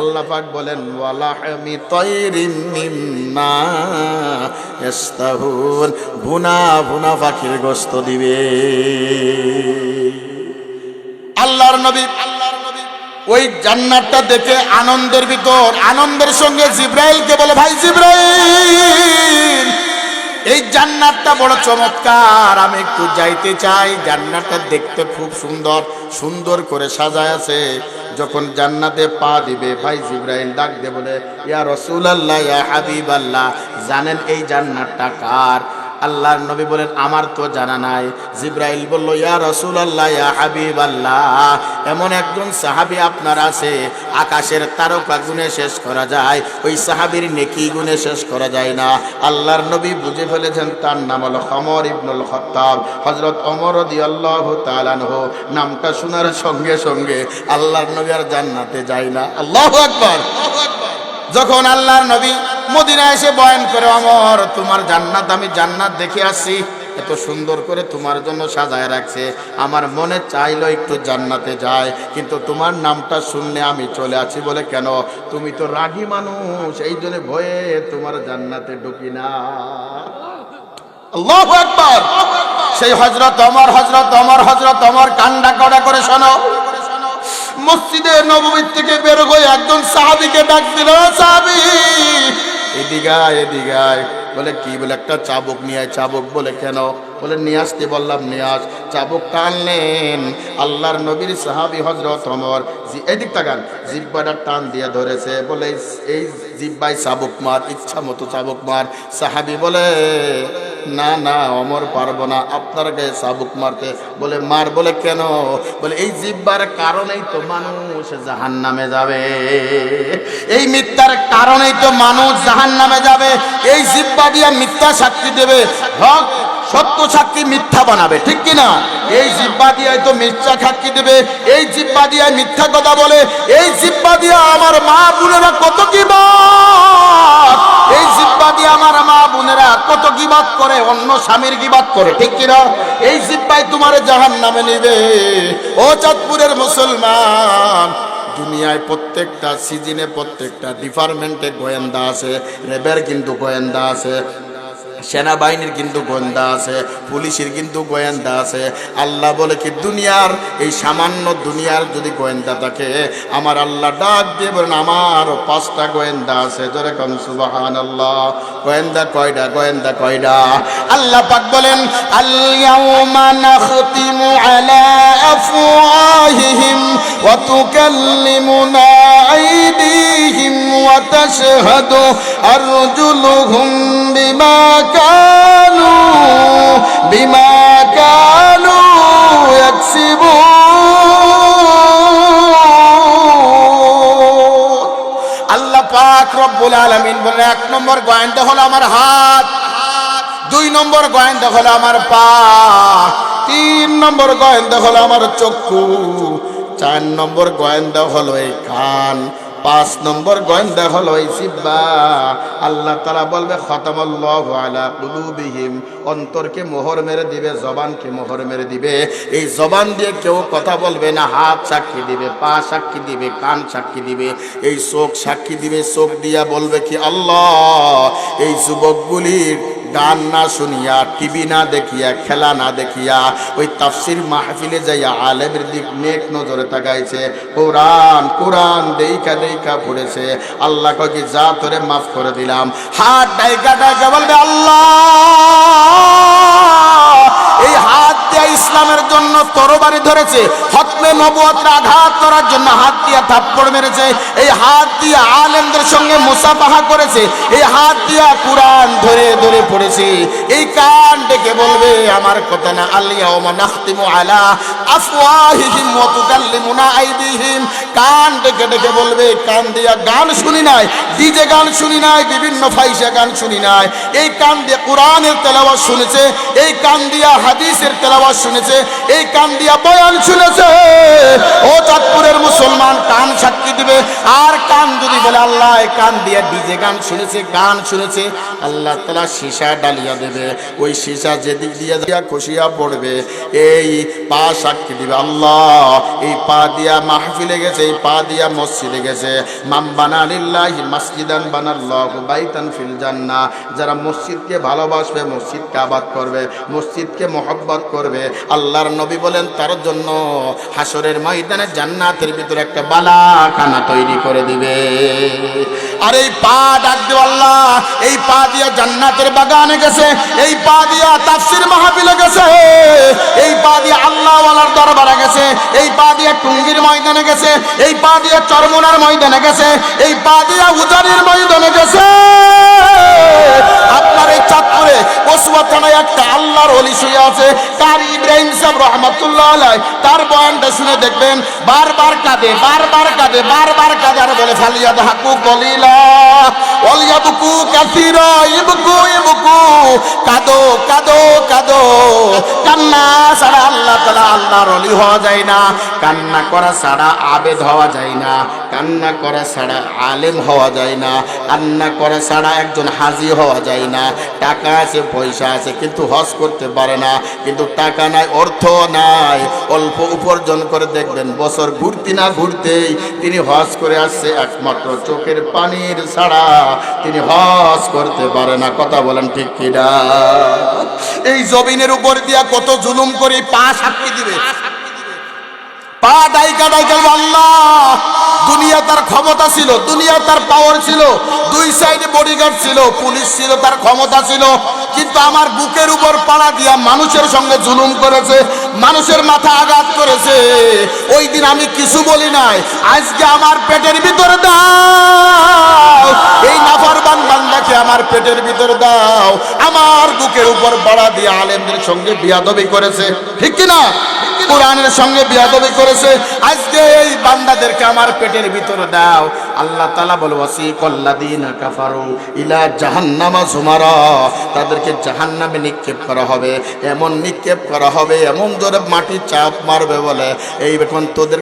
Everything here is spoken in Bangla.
আল্লাহ পাক বলেন ওয়ালাহমি তৈরিম মিম্মা ইস্তাহুন ভুনা ভুনা পাখির গোস্ত দিবে। আল্লাহর নবী আল্লাহর নবী ওই জান্নাতটা দেখে আনন্দের ভিতর, আনন্দের সঙ্গে জিব্রাইলকে বলে, ভাই জিব্রাইল, এই জান্নাতটা বড় চমৎকার, আমি একটু যাইতে চাই। জান্নাতটা দেখতে খুব সুন্দর সুন্দর করে সাজায় আছে। যখন জান্নাতে পা দিবে, ভাই জিব্রাইল ডাক দে বলে, ইয়া রসুলাল্লাহ, ইয়া হাবিব আল্লাহ জানেন এই জান্নাতটা কার? আল্লাহর নবী বলেন, আমার তো জানা নাই। জিব্রাইল বলল, ইয়া রসুল আল্লাহ ইয়া হাবিব আল্লাহ এমন একজন সাহাবি আপনার আছে, আকাশের তারকা গুণে শেষ করা যায়, ওই সাহাবির নেকি গুণে শেষ করা যায় না। আল্লাহর নবী বুঝে ফেলেছেন, তার নাম হলো খমর ইবনুল খত্তাব। হজরত অমর দি আল্লাহ তালানহ নামটা শোনার সঙ্গে সঙ্গে আল্লাহর নবী আর জান্নাতে যায় না। আল্লাহ আকবার। যখন আল্লাহর নবী মদিনা এসে বয়ান করে, অমর, তোমার জান্নাত আমি জান্নাত দেখে আসছি। এত সুন্দর করে তোমার জন্য সাজায় রাখছে। আমার মনে চাইলো একটু জান্নাতে যায়, কিন্তু তোমার নামটা শুনলে আমি চলে আছি বলে কেন? তুমি তো রাগী মানুষ, এই জন্য ভয়ে তোমার জান্নাতে ঢুকি না। সেই হজরত অমর হজরত অমর হজরত অমর কান্ডা কড়া করে শোনো। মসজিদে নবমীর থেকে বের হয়ে একজন সাহাবিকে ডাক দিল সাহাবি এদিগায় এদিগায়। বলে, কি বলে, একটা চাবুক নিয়ে চাবুক বলে কেন? বলে, নিয়ে আসতে বললাম, নিয়ে আস। চাবুক টানলেন। আল্লাহর নবীর সাহাবি হজরত অমর এদিক তাকান। জিব্বাটা টান দিয়ে ধরেছে। বলে, এই জিব্বাই চাবুক মার, ইচ্ছা মতো চাবুক মার। সাহাবি বলে না না, অমর পারব না। আপনার গায়ে চাবুক মারতে বলে, মার বলে কেন? বলে, এই জিব্বার কারণেই তো মানুষ জাহান নামে যাবে। এই মিথ্যার কারণেই তো মানুষ জাহান নামে যাবে। এই জিব্বা দিয়ে মিথ্যা সাক্ষী দেবে। হক, সত্য সাক্ষী মিথ্যা বানাবে, ঠিক কি না? এই জিব্বা দিয়ে তো মিথ্যা সাক্ষী দেবে। এই জিব্বা দিয়ে মিথ্যা কথা বলে। এই জিব্বা দিয়ে আমার মা বোনেরা কত কি এই জিব্বা দিয়ে আমার মা বোনেরা, কত গিবাদ করে, অন্য স্বামীর গিবাদ করে, ঠিক কিনা? এই জিব্বাই তোমার জাহান নামে নিবে। ও চাঁদপুরের মুসলমান, দুনিয়ায় প্রত্যেকটা, সিজনে প্রত্যেকটা ডিপার্টমেন্টে গোয়েন্দা আছে, রেবের কিন্তু গোয়েন্দা আছে। সেনাবাহিনীর কিন্তু গোয়েন্দা আছে, পুলিশের কিন্তু গোয়েন্দা আছে। আল্লাহ বলে কি, দুনিয়ার, এই সামান্য দুনিয়ার যদি গোয়েন্দা থাকে, আমার আল্লাহ ডাক দিয়ে বলেন আমার পাঁচটা গোয়েন্দা আছে। জোরে কম সুবাহান আল্লাহ গোয়েন্দা কয়টা গোয়েন্দা কয়টা আল্লাহ পাক বলেন নাখতিমু আলা আফওয়াহিহিম ওয়া তুকাল্লিমুনা তাশহাদু আরজুলুহুম বিমা কানু বিমা কানু ইয়াকসিবুন আল্লাহ পাক রব্বুল আলামিন বলেন, এক নম্বর গোয়েন্দা হলো আমার হাত, দুই নম্বর গোয়েন্দা হলো আমার পা, তিন নম্বর গোয়েন্দা হলো আমার চক্ষু, চার নম্বর গোয়েন্দা হলো এই কান। পাঁচ নম্বর গোয়েন্দা হলো এই জিব্বা। আল্লাহ তারা বলবে, খতামাল্লাহু আলা কুলুবিহিম। অন্তরকে মোহর মেরে দিবে, জবানকে মোহর মেরে দিবে। এই জবান দিয়ে কেউ কথা বলবে না, হাত সাক্ষী দিবে, পা সাক্ষী দিবে, কান সাক্ষী দিবে। এই চোখ সাক্ষী দিবে, চোখ দিয়া বলবে কি, আল্লাহ, এই যুবকগুলির গান না শুনিয়া, টিভি না দেখিয়া, খেলা না দেখিয়া, ওই তাফসির মাহফিলে যাইয়া আলেমের দিক নেক নজরে তাকাইছে। কোরআন কোরআন দেখা দেখা পড়েছে আল্লাহ ককি যা তোরে মাফ করে দিলাম। হাত ডাইকা ডাইকা বলবে, আল্লাহ! জন্য তরবারি ধরেছে। হতমে নবুয়াতের আঘাত করার জন্য হাত দিয়া থাপ্পড় মেরেছে। এই হাত দিয়া আলেমদের সঙ্গে মুসাফাহা করেছে। এই হাত দিয়া কোরআন ধরে ধরে পড়েছে। এই কান ডেকে বলবে, আমার কথা না আলিয়া ওমা নাখতিমু আলা আফওয়াহিহিম ওয়া তুকাল্লিমুনা আইদিহিম। কান ডেকে ডেকে বলবে, কান দিয়া গান শুনি নাই, ডিজে গান শুনি নাই, বিভিন্ন ফাইসা গান শুনি নাই। এই কান দিয়ে কোরআনের তেলাওয়াত শুনেছে, এই কান দিয়া হাদিসের তেলাওয়াত শুনেছে, এই কান দিয়া বয়ান শুনেছে। ও চাঁদপুরের মুসলমান, কান সাক্ষী দিবে। আর কান যদি বলে, আল্লাহ কান দিয়া ডিজে গান শুনেছে গান শুনেছে, আল্লাহ তালা সীসা ডালিয়া দেবে। ওই সীসা যেদিক দিয়া দিয়া খসিয়া পড়বে, এই পা সাক্ষী সাক্ষী দিবে? আল্লাহ, এই পা দিয়া মাহফিলে গেছে, এই পা দিয়া মসজিদে গেছে। মাম বানালিল্লাহি মাসজিদান বানাল্লাহু বাইতান ফিল জান্নাহ। যারা মসজিদকে ভালোবাসবে, মসজিদকে আবাদ করবে, মসজিদকে মহব্বত করবে, আল্লাহর নবী বলেন, তার জন্য হাসরের ময়দানে জান্নাতের ভিতরে একটা বালাখানা তৈরি করে দিবে। আর এই পা ডাক আল্লাহ, এই পা দিয়া জান্নাতের বাগানে গেছে, এই পা দিয়া তাফসির মাহফিলে গেছে, এই পা দিয়া দরবারে গেছে, এই পা দিয়া টুঙ্গির ময়দানে গেছে, এই পা দিয়া চরমোনার ময়দানে গেছে, এই পা দিয়া উজানির ময়দানে গেছে। আপনার এই চাঁদপুরে কসুয়া থানায় একটা আল্লাহর অলি শুয়ে আছে কারি ইব্রাহিম সাহেব রহমতুল্লাহ আলাই তার বয়ানটা শুনে দেখবেন, বারবার কাঁদে বারবার কাঁদে বারবার কাঁদে, আর বলে ফালিয়া হাকু কলিলা অলিয়াবুকু কাসিরা, ইবকু ইবকু, কাদো কাদো কাদো। কান্না ছাড়া আল্লাহ তালা আল্লাহর অলি হওয়া যায় না। কান্না করা ছাড়া আবেদ হওয়া যায় না। কান্না করা ছাড়া আলেম হওয়া যায় না, কান্না করা ছাড়া একজন হাজি হওয়া যায় না। টাকা আছে, পয়সা আছে, কিন্তু হজ করতে পারে না। কিন্তু টাকা নাই, অর্থ নাই। অল্প উপার্জন করে দেখবেন, বছর ঘুরতে না ঘুরতেই তিনি হজ করে আসছে একমাত্র চোখের পানির ছাড়া। তিনি হজ করতে পারে না। কথা বলেন ঠিক কিনা? এই জমিনের উপর দিয়া কত জুলুম করে পা সাক্ষী দিবে। পা ডাইকা ডাইকা আল্লাহ, দুনিয়া তার ক্ষমতা ছিল, দুনিয়া তার পাওয়ার ছিল, দুই সাইডে বডিগার্ড ছিল, পুলিশ ছিল, তার ক্ষমতা ছিল, কিন্তু আমার বুকের উপর পাড়া দিয়া মানুষের সঙ্গে জুলুম করেছে, মানুষের মাথা আঘাত করেছে। ওই দিন আমি কিছু বলি নাই, আজকে আমার পেটের ভিতরে দাও, এই নাফারবান বান্দাকে আমার পেটের ভিতরে দাও, আমার বুকের উপর পাড়া দিয়ে আলেমদের সঙ্গে বিয়াদবি করেছে, ঠিক কি না কোরআনের সঙ্গে বিয়াদবি করেছে, আজকে এই বান্দাদেরকে আমার পেটের ভিতরে দাও। আল্লাহ তালা বল ওয়াসি কল্লাদিন কাফারু ইলা জাহান্নামা জুমারা তাদেরকে জাহান্নামে নিক্ষেপ করা হবে, এমন নিক্ষেপ করা হবে, এমন জোরে মাটি চাপ মারবে বলে। এই এখন তোদের